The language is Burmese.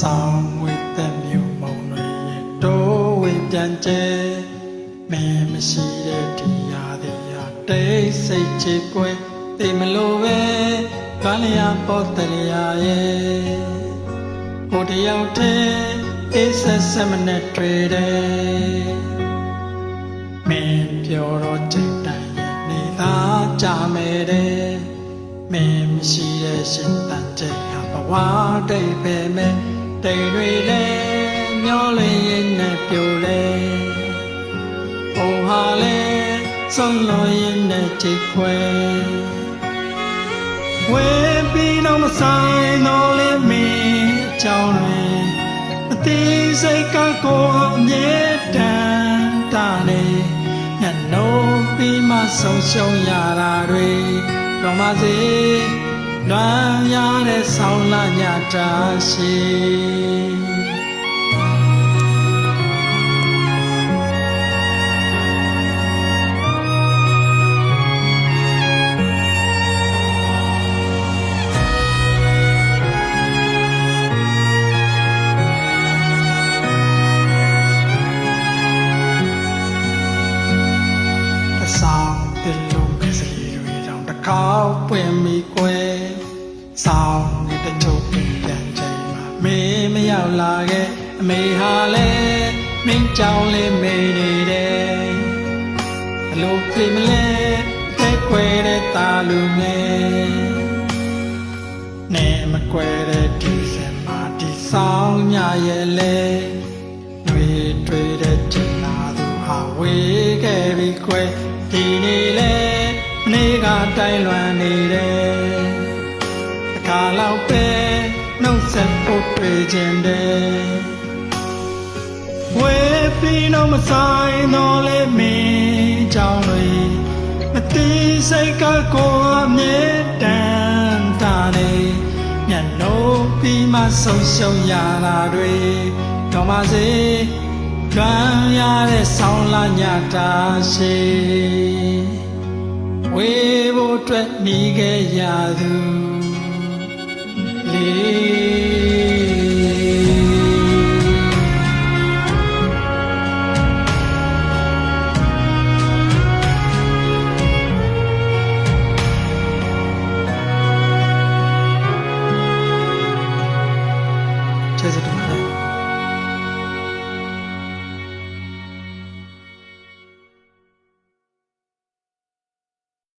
ဆောင်ဝေတဲ့မြို့မုံတွေရဲ့တိုးဝေပြန်ကျဲမင်းမရှိတဲ့ဒီရာဒီရာတိတ်စိတ်ချပွဲတေမလို့ပဲကလျာပေါ်တရရဲ့ကိုတယောက်တည်းအေးဆက်ဆက်မနဲ့တွေ့တယ်မင်းပြောတော့ချိန်တိုင်းရဲ့နေသာကြမယ်တဲ့မင်းမရှိတဲ့ရှင်တန်ချိန်ဟာဘဝတိတ်ပဲမဲ့ တိမ်တွေလည်းမျောလင်းရင်နဲ့ပြိုလဲဘုံဟာလည်းဆုံးလို့ရင်နဲ့ချိတ်ခွဲဝေပြီးတော့မဆိုင်တော့လေမင်းအကြောင်းတွေအသေးစိတ်ကကိုယ်အမြဲတမ်းတာနေညနိုးပြီးမှဆုံးရှုံးရတာတွေတော့မစေ လွမ်းရတဲ့ဆောင်းလာညတာရှိတဆောင်ပြလုံးကစလီတွေ တောင်တစ်ခေါက်ပွင့်မိကွယ်ဆောင်နေတဲ့ချုပ်ပြန်ချိန်မှာမေးမရောက်လာခဲ့အမေဟာလည်းမင်းကြောင်လေးမေးနေတယ်ဘလို့ဖြစ်မလဲတဲ့ကွယ်တဲ့ตาလူငယ်နဲ့မကွယ်တဲ့ဒီစင်မာဒီဆောင်ညရဲ့လေတွေ့တွေ့တဲ့ကျင်လာသူဟာဝေးခဲ့ပြီကွယ်ဒီနေ့လေမ နေ့ကတိုင်းလွန်နေတယ်တခါတော့ပဲနှုတ်ဆက်ဖို့တွေ့ခြင်းတယ်ဝေးပြီးတော့မဆိုင်တော့လေမင်းကြောင့်လေမတိစိတ်ကကိုယ်အမြဲတမ်းတာနေညနိုးပြီးမှဆုံးရှုံးရတာတွေတော့မစေကံရတဲ့ဆောင်းလာညတာရှိ ဝေးဖို့အတွက်နေခဲ့ရသူလေး